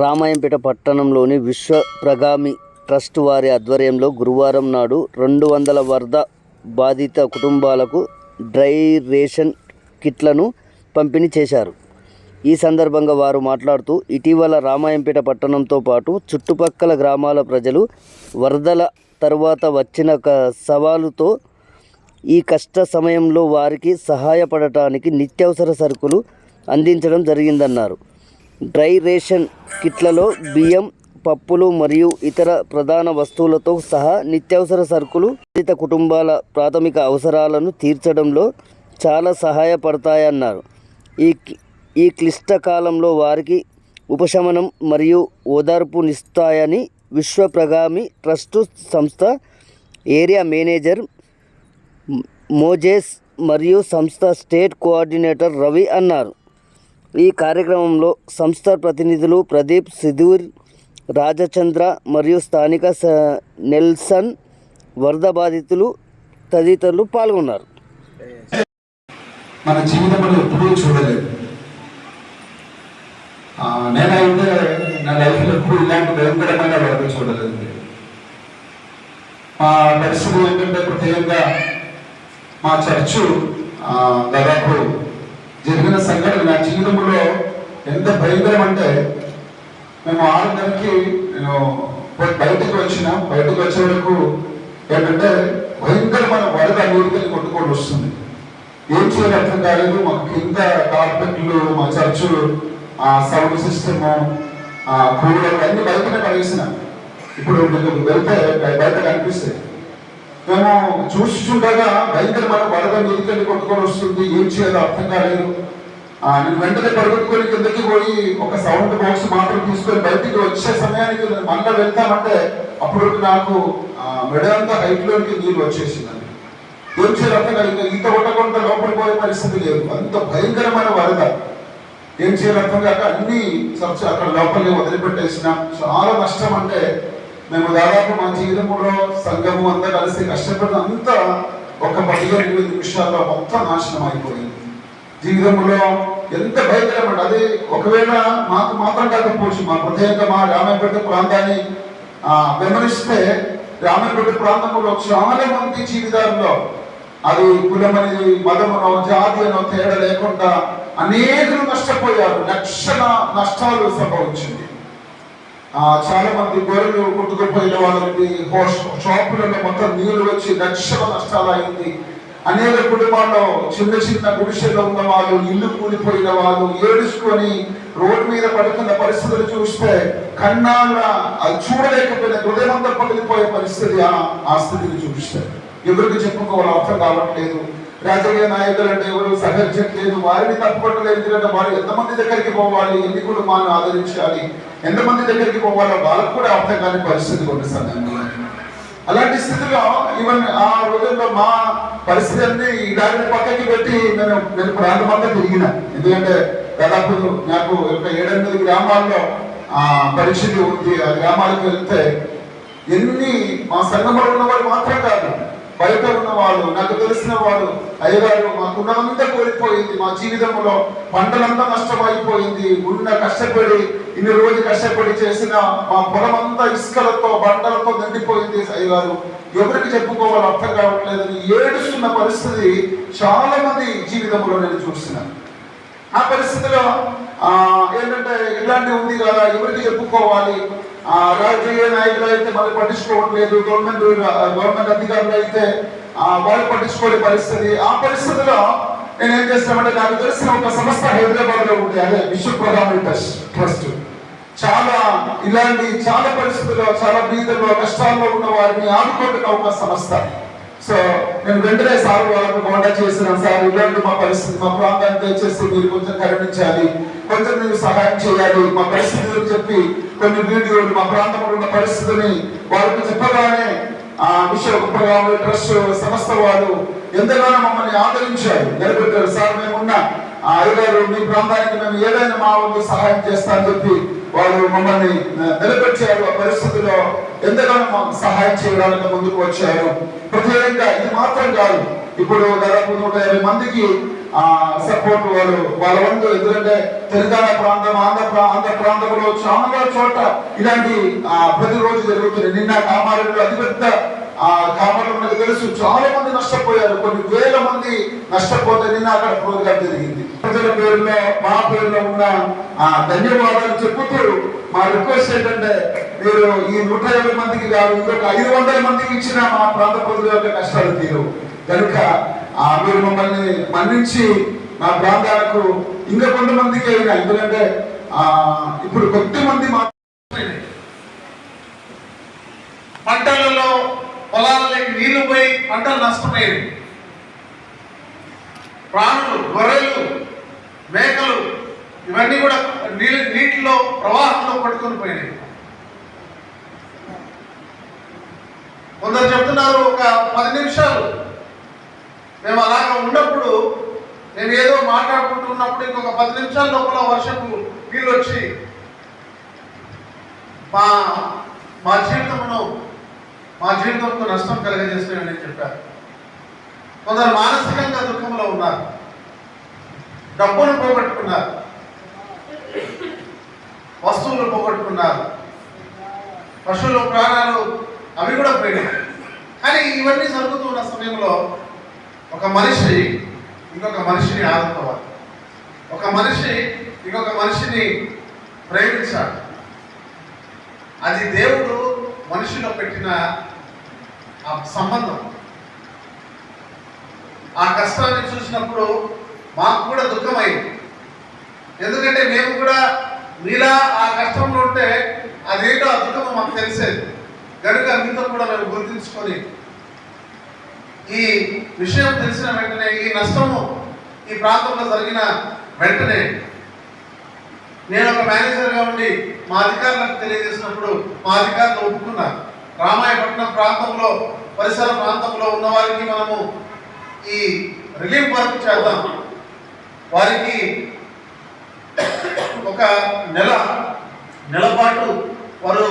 రామాయంపేట పట్టణంలోని విశ్వప్రగామి ట్రస్ట్ వారి ఆధ్వర్యంలో గురువారం నాడు రెండు వందల వరద బాధిత కుటుంబాలకు డ్రై రేషన్ కిట్లను పంపిణీ చేశారు. ఈ సందర్భంగా వారు మాట్లాడుతూ ఇటీవల రామాయంపేట పట్టణంతో పాటు చుట్టుపక్కల గ్రామాల ప్రజలు వరదల తర్వాత వచ్చిన సవాలుతో ఈ కష్ట సమయంలో వారికి సహాయపడటానికి నిత్యావసర సరుకులు అందించడం జరిగిందన్నారు. డ్రై రేషన్ కిట్లలో బియ్యం పప్పులు మరియు ఇతర ప్రధాన వస్తువులతో సహా నిత్యావసర సరుకులు బాధిత కుటుంబాల ప్రాథమిక అవసరాలను తీర్చడంలో చాలా సహాయపడతాయన్నారు. ఈ ఈ క్లిష్ట కాలంలో వారికి ఉపశమనం మరియు ఓదార్పునిస్తాయని విశ్వప్రగామి ట్రస్టు సంస్థ ఏరియా మేనేజర్ మోజేస్ మరియు సంస్థ స్టేట్ కోఆర్డినేటర్ రవి అన్నారు. ఈ కార్యక్రమంలో సంస్థ ప్రతినిధులు ప్రదీప్ సిధూర్ రాజచంద్ర మరియు స్థానిక నెల్సన్ వరద బాధితులు తదితరులు పాల్గొన్నారు. మన జీవితంలో ఎప్పుడూ చూడలేదు. నేనైతే నా లైఫ్లో ఎప్పుడు ఇలాంటి భయంకరమైన వరద చూడలేదు. మా పరిస్థితి ఏంటంటే ప్రత్యేకంగా మా చర్చు దాదాపు జరిగిన సంఘటన నా జీవితంలో ఎంత భయంకరం అంటే మేము ఆరున్నరకి నేను బయటకు వచ్చిన బయటకు వచ్చే వరకు ఏంటంటే భయంకరమైన వరద నీరుకెళ్ళి కొట్టుకొని వస్తుంది. ఏం చేయాలి అర్థం కాలేదు. మాకు కింద కార్పెట్లు మా చర్చ్ ఆ సౌండ్ సిస్టమ్ ఆ కూలర్ అన్ని బయటనే పడేసిన. ఇప్పుడు వెళ్తే బయట కనిపిస్తాయి. మేము చూస్తుండగా భయంకరమైన వరద నీటికెళ్ళి కొట్టుకొని వస్తుంది. ఏం చేయాలో అర్థం కాలేదు. నేను వెంటనే పడుకొట్టుకొని కిందకి పోయి ఒక సౌండ్ బాక్స్ మాత్రం తీసుకొని బయటికి వచ్చే సమయానికి మళ్ళీ వెళ్తామంటే అప్పుడు నాకు ఆ, మెడ అంతా హైట్ లోనికి నీళ్ళు వచ్చేసిందండి. ఏం చేయాలి అర్థం కాదు ఇంకా ఈత కొట్టకుండా లోపలికి పోయే పరిస్థితి లేదు. అంత భయంకరమైన వరద. ఏం చేయాలి అర్థం కాక అన్ని సబ్జెక్ట్ అక్కడ లోపలికి వదిలిపెట్టేసిన. చాలా నష్టం అంటే మేము దాదాపు మా జీవితంలో సంఘము అంతా కలిసి కష్టపడిన అంతా ఒక పదిహేను ఇరవై నిమిషాల్లో మొత్తం నాశనం అయిపోయింది. జీవితంలో ఎంత భయంకరమంటే అది ఒకవేళ మాకు మాత్రం కాకపోవచ్చు మా ప్రత్యేకంగా మా రామాయపేట ప్రాంతాన్ని ఆ, గమనిస్తే రామాయపేట ప్రాంతంలో చాలా మంది జీవితాల్లో అది కులమని మతమునో జాతి అనో తేడా లేకుండా అనేకులు నష్టపోయారు. లక్షల నష్టాలు సంభవించింది. చాలా మంది గొర్రెలు కొట్టుకుపోయిన వాళ్ళకి హోస్- షాపులలో మొత్తం నీళ్ళు వచ్చి లక్షల నష్టాలు అయింది అనేక కుటుంబాల్లో చిన్న చిన్న గుడిసెలో ఉన్న వాళ్ళు ఇల్లు కూలిపోయిన వాళ్ళు ఏడుచుకొని రోడ్డు మీద పడుతున్న పరిస్థితులు చూస్తే కన్నాళ్ళ అది చూడలేకపోయిన హృదయమంతా పగిలిపోయే పరిస్థితి ఆ స్థితిని చూస్తే ఎవరికి చెప్పుకోవాలి అర్థం కావట్లేదు. రాజకీయ నాయకులు అంటే ఎవరు సహకరించట్లేదు వారిని తప్పుకోవట్లేదు ఎందుకంటే వారు ఎంతమంది దగ్గరికి పోవాలి ఎన్ని కుటుంబాలను ఆదరించాలి ఎంతమంది దగ్గరికి పోవాలో వాళ్ళకు కూడా అర్థం కాని పరిస్థితి కొన్ని సమయంలో అలాంటి స్థితిలో ఈవెన్ ఆ రోజుల్లో మా పరిస్థితి అన్ని ఈ దారిని పక్కకి పెట్టి నేను నేను ప్రాంతమంతా తిరిగిన. ఎందుకంటే దాదాపు నాకు ఒక ఏడెనిమిది గ్రామాల్లో ఆ పరిస్థితి ఉంది. ఆ గ్రామాలకు వెళ్తే ఎన్ని మా సంఘంలో ఉన్న వాళ్ళు మాత్రం కాదు బయట వాళ్ళు నాకు తెలిసిన వాళ్ళు అయ్యగారు మాకున్నదంతా కోల్పోయింది. మా జీవితంలో పంటలంతా నష్టమైపోయింది. ఉన్న కష్టపడి ఇన్ని రోజులు కష్టపడి చేసిన మా పొలమంతా ఇసుకలతో బండలతో నిండిపోయింది అయ్యగారు. ఎవరికి చెప్పుకోవాలో అర్థం కావట్లేదని ఏడుస్తున్న పరిస్థితి చాలా మంది జీవితంలో నేను చూస్తున్నాను. ఆ పరిస్థితిలో ఆ, ఏంటంటే ఇలాంటి ఉంది కదా ఎవరికి చెప్పుకోవాలి? ఆ, రాజకీయ నాయకులు అయితే మళ్ళీ పట్టించుకోవట్లేదు. గవర్నమెంట్ గవర్నమెంట్ అధికారులు అయితే ఆ, వాళ్ళు పట్టించుకోని పరిస్థితి. ఆ పరిస్థితిలో నేను ఏం చేస్తామంటే నాకు తెలిసిన ఒక సంస్థ హైదరాబాద్లో ఉంది. అదే విశ్వ ప్రధాన ట్రస్ట్ ట్రస్ట్. చాలా ఇలాంటి చాలా పరిస్థితుల్లో చాలా బీదల్లో కష్టాల్లో ఉన్న వారిని ఆదుకుంటున్న ఒక సంస్థ. సో నేను వెంటనే సార్ వాళ్ళకు కాంటాక్ట్ చేసిన సార్ ఇలాంటి మా పరిస్థితి మా ప్రాంతానికి దయచేసి మీరు కొంచెం కరుణించాలి. కొంచెం మీరు సహాయం చేయాలి. మా పరిస్థితులు చెప్పి కొన్ని వీడియోలు మా ప్రాంతంలో ఉన్న పరిస్థితిని వాళ్ళకి చెప్పగానే ఆ విషయ ఉపయోగ ట్రస్ట్ సంస్థ వారు ఎంతగానో మమ్మల్ని ఆదరించారు. నిలబెట్టారు. సార్ మేమున్న ఆ అయ్యగారు మీ ప్రాంతానికి మేము ఏదైనా మా వంతు సహాయం చేస్తామని చెప్పి వాళ్ళు మమ్మల్ని నిలబెట్టారు. ఆ పరిస్థితుల్లో ఎంతగానో మాకు సహాయం చేయడానికి ముందుకు వచ్చారు. ప్రత్యేకంగా ఇది మాత్రం కాదు. ఇప్పుడు దాదాపు నూట యాభై మందికి సపోర్ట్ వాళ్ళు వాళ్ళ వంతు ఎందుకంటే తెలంగాణ ప్రాంతం ఆంధ్ర ఆంధ్ర ప్రాంతంలో చాలా చోట ఇలాంటి ఆ, ప్రతిరోజు జరుగుతుంది. నిన్న కామారెడ్డిలో అతిపెద్ద ఆ కామారెడ్డి మనకు తెలుసు. చాలా మంది నష్టపోయారు. కొన్ని వేల మంది నష్టపోతే నిన్న అక్కడ ప్రోగ్రాం జరిగింది. ప్రజల పేరులో మా పేరులో ఉన్న ఆ ధన్యవాదాలు చెప్పుతూ మా రిక్వెస్ట్ ఏంటంటే మీరు ఈ నూట యాభై మందికి కాదు ఇంకొక ఐదు వందల మందికి ఇచ్చిన మా ప్రాంత ప్రజల యొక్క కష్టాలు తీరు. కనుక ఆ మీరు మమ్మల్ని మన్నించి మా ప్రాంతాలకు ఇంకా కొంతమందికి అయినా ఎందుకంటే ఇప్పుడు కొద్దిమంది మాత్రమే. పంటలలో పొలాలలోకి నీళ్ళు పోయి పంటలు నష్టపోయేవి ప్రాణులు గొర్రెలు మేకలు ఇవన్నీ కూడా నీళ్ళు నీటిలో ప్రవాహంలో పట్టుకొని పోయినాయి. కొందరు చెప్తున్నారు ఒక పది నిమిషాలు మేము అలాగ ఉన్నప్పుడు నేను ఏదో మాట్లాడుకుంటున్నప్పుడు ఇంకొక పది నిమిషాల లోపల వర్షపు నీళ్ళు వచ్చి మా మా జీవితమును మా జీవితంతో నష్టం కలగజేస్తున్నాయని చెప్పారు కొందరు మానసికంగా దుఃఖంలో ఉన్నారు. డబ్బును పోగొట్టుకున్నారు. వస్తువులు పోగొట్టుకున్నారు. పశువుల ప్రాణాలు అవి కూడా పోయినాయి. కానీ ఇవన్నీ జరుగుతున్న సమయంలో ఒక మనిషి ఇంకొక మనిషిని ఆదుకోవాలి. ఒక మనిషి ఇంకొక మనిషిని ప్రేమించాలి. అది దేవుడు మనిషిలో పెట్టిన ఆ సంబంధం. ఆ కష్టాన్ని చూసినప్పుడు మాకు కూడా దుఃఖమైంది. ఎందుకంటే మేము కూడా మీలా ఆ కష్టంలో ఉంటే అదేంటో ఆ దుఃఖం మాకు తెలిసేది. కనుక మీతో కూడా మేము గుర్తించుకొని ఈ విషయం తెలిసిన వెంటనే ఈ నష్టము ఈ ప్రాంతంలో జరిగిన వెంటనే నేను ఒక మేనేజర్గా ఉండి మా అధికారులకు తెలియజేసినప్పుడు మా అధికారులు ఒప్పుకున్నారు. రామాయపట్నం ప్రాంతంలో పరిసర ప్రాంతంలో ఉన్న వారికి మనము ఈ రిలీఫ్ వర్క్ చేద్దాం. వారికి ఒక నెల నెల పాటు వారు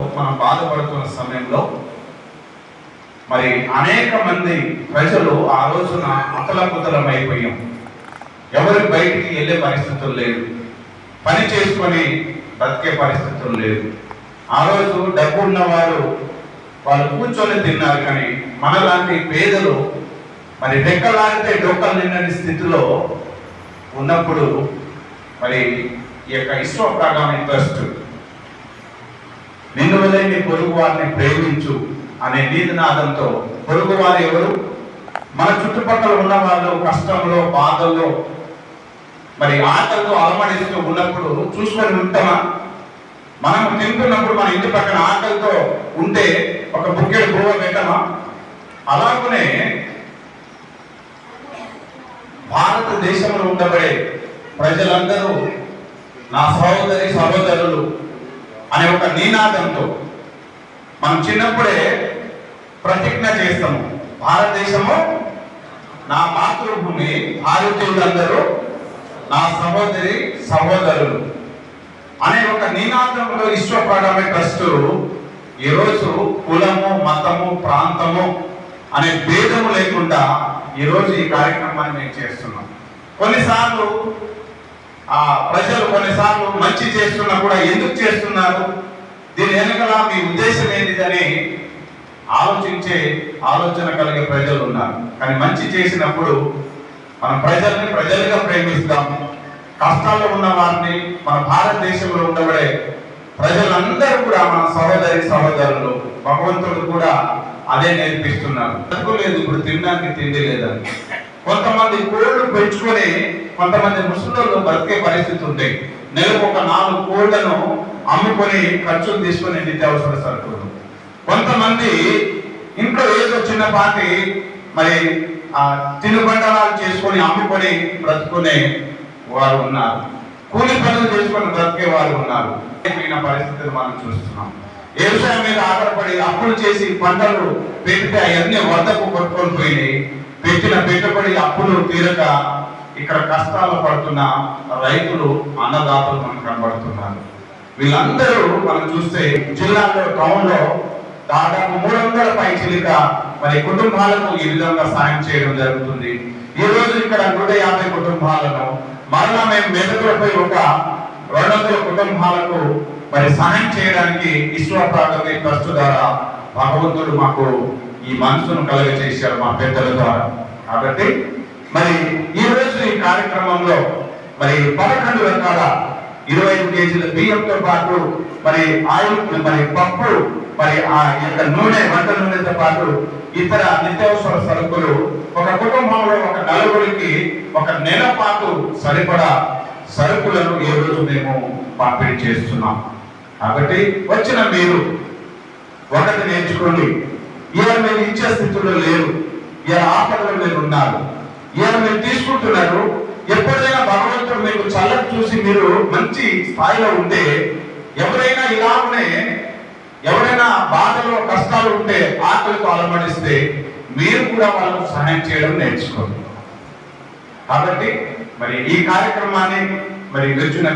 మనం బాధపడుతున్న సమయంలో మరి అనేక మంది ప్రజలు ఆ రోజున అతలకుతలం అయిపోయాం ఎవరు బయటికి వెళ్ళే పరిస్థితులు లేదు పని చేసుకొని బతికే పరిస్థితులు లేదు ఆ రోజు డబ్బు ఉన్నవారు వాళ్ళు కూర్చొని తిన్నారు కానీ మనలాంటి పేదలు మరి రెక్కలాడితే డొక్కలు నిన్నని స్థితిలో ఉన్నప్పుడు మరి ఈ యొక్క ఇస్రో ప్రగామి ట్రస్ట్ నిన్ను వలె నీ పొరుగు వారిని ప్రేమించు అనే నీతినాదంతో పొరుగు వారు ఎవరు? మన చుట్టుపక్కల ఉన్న వాళ్ళు కష్టంలో బాధల్లో మరి ఆకలితో అలమడిస్తూ ఉన్నప్పుడు చూసుకొని ఉంటామా? మనం తింటున్నప్పుడు మన ఇంటి పక్కన ఆకలితో ఉంటే ఒక బుక్కెడు గోవ పెట్టమా? అలాగనే భారతదేశంలో ఉండబడే ప్రజలందరూ నా సహోదరి సహోదరులు అనే ఒక నినాదంతో మనం చిన్నప్పుడే ప్రతిజ్ఞ చేస్తాము. భారతదేశము నా మాతృభూమి భారతీయులందరూ నా సహోదరి సహోదరులు అనే ఒక నినాదంలో విశ్వప్రగామి ట్రస్ట్ ఈరోజు కులము మతము ప్రాంతము అనే భేదము లేకుండా ఈరోజు ఈ కార్యక్రమాన్ని మేము చేస్తున్నాం. కొన్నిసార్లు ఆ ప్రజలు కొన్నిసార్లు మంచి చేస్తున్నా కూడా ఎందుకు చేస్తున్నారు? దీని వెనకాల మీ ఉద్దేశం ఏంటిదని ఆలోచించే ఆలోచన కలిగే ప్రజలు ఉన్నారు. కానీ మంచి చేసినప్పుడు మన ప్రజల్ని ప్రజలుగా ప్రేమిస్తాం. కష్టాల్లో ఉన్న వారిని మన భారతదేశంలో ఉండబడే ప్రజలందరూ కూడా మన సహోదరి సహోదరులు భగవంతుడు కూడా అదే నేర్పిస్తున్నారు. లేదు ఇప్పుడు తినడానికి తిండి లేదని. కొంతమంది కోళ్ళు పెంచుకొని కొంతమంది ముసలోళ్ళు బతికే పరిస్థితి ఉంటాయి నెలకు ఒక నాలుగు కోళ్ళను అమ్ముకొని ఖర్చులు తీసుకొని నిత్యావసర సరుకులు. కొంతమంది ఇంట్లో ఏదో చిన్నపాటి మరి ఆ తినుబండరాలు చేసుకొని అమ్ముకొని బ్రతుకునే వారు ఉన్నారు. కూలి పనులు చేసుకొని బ్రతికే వారు ఉన్నారు. పరిస్థితులు మనం చూస్తున్నాం. వ్యవసాయం మీద ఆధారపడి అప్పులు చేసి పంటలు పెడితే అవన్నీ వద్దకు కొట్టుకొని పోయి పెట్టిన పెట్టుబడి అప్పులు తీరక ఇక్కడ కష్టాలు పడుతున్న రైతులు అన్నదాతలు మనకు కనబడుతున్నారు. వీళ్ళందరూ మనం చూస్తే జిల్లాలో టౌన్లో దాదాపు మూడు వందల పైచిలిక మరి కుటుంబాలకు ఈ విధంగా సాయం చేయడం జరుగుతుంది. ఈ రోజు ఇక్కడ నూట యాభై కుటుంబాలను మరలా మేము మెదకులపై ఒక రెండు వందల కుటుంబాలకు మరి సహాయం చేయడానికి ఇస్రో ప్రాథమిక ట్రస్ట్ ద్వారా భగవంతుడు మాకు ఈ మనసును కలుగజేశాడు మా పెద్దల ద్వారా. కాబట్టి మరి ఈ రోజు ఈ కార్యక్రమంలో మరి పదకొండు రకాల ఇరవై ఐదు కేజీల బియ్యంతో పాటు మరి ఆయిల్ మరి పప్పు మరి ఆ యొక్క నూనె వంట నూనెతో పాటు ఇతర నిత్యావసర సరుకులు ఒక కుటుంబంలో ఒక నలుగురికి ఒక నెల పాటు సరిపడా సరుకులను ఈ రోజు మేము పంపిణీ చేస్తున్నాం. కాబట్టి వచ్చిన మీరు ఒకటి నేర్చుకోండి. ఇవాళ మీరు ఇచ్చే స్థితిలో లేరు. ఇవాళ ఆపదలో మీరు ఉన్నారు. ఈయన మీరు తీసుకుంటున్నారు. ఎప్పుడైనా భగవంతుడు మీకు చల్లని చూసి మీరు మంచి స్థాయిలో ఉంటే ఎవరైనా ఇలానే ఎవరైనా బాధలో కష్టాలు ఉంటే ఆకలితో అలమడిస్తే మీరు కూడా వాళ్ళకు సహాయం చేయడం నేర్చుకోండి. కాబట్టి మరి ఈ కార్యక్రమాన్ని మరి వచ్చిన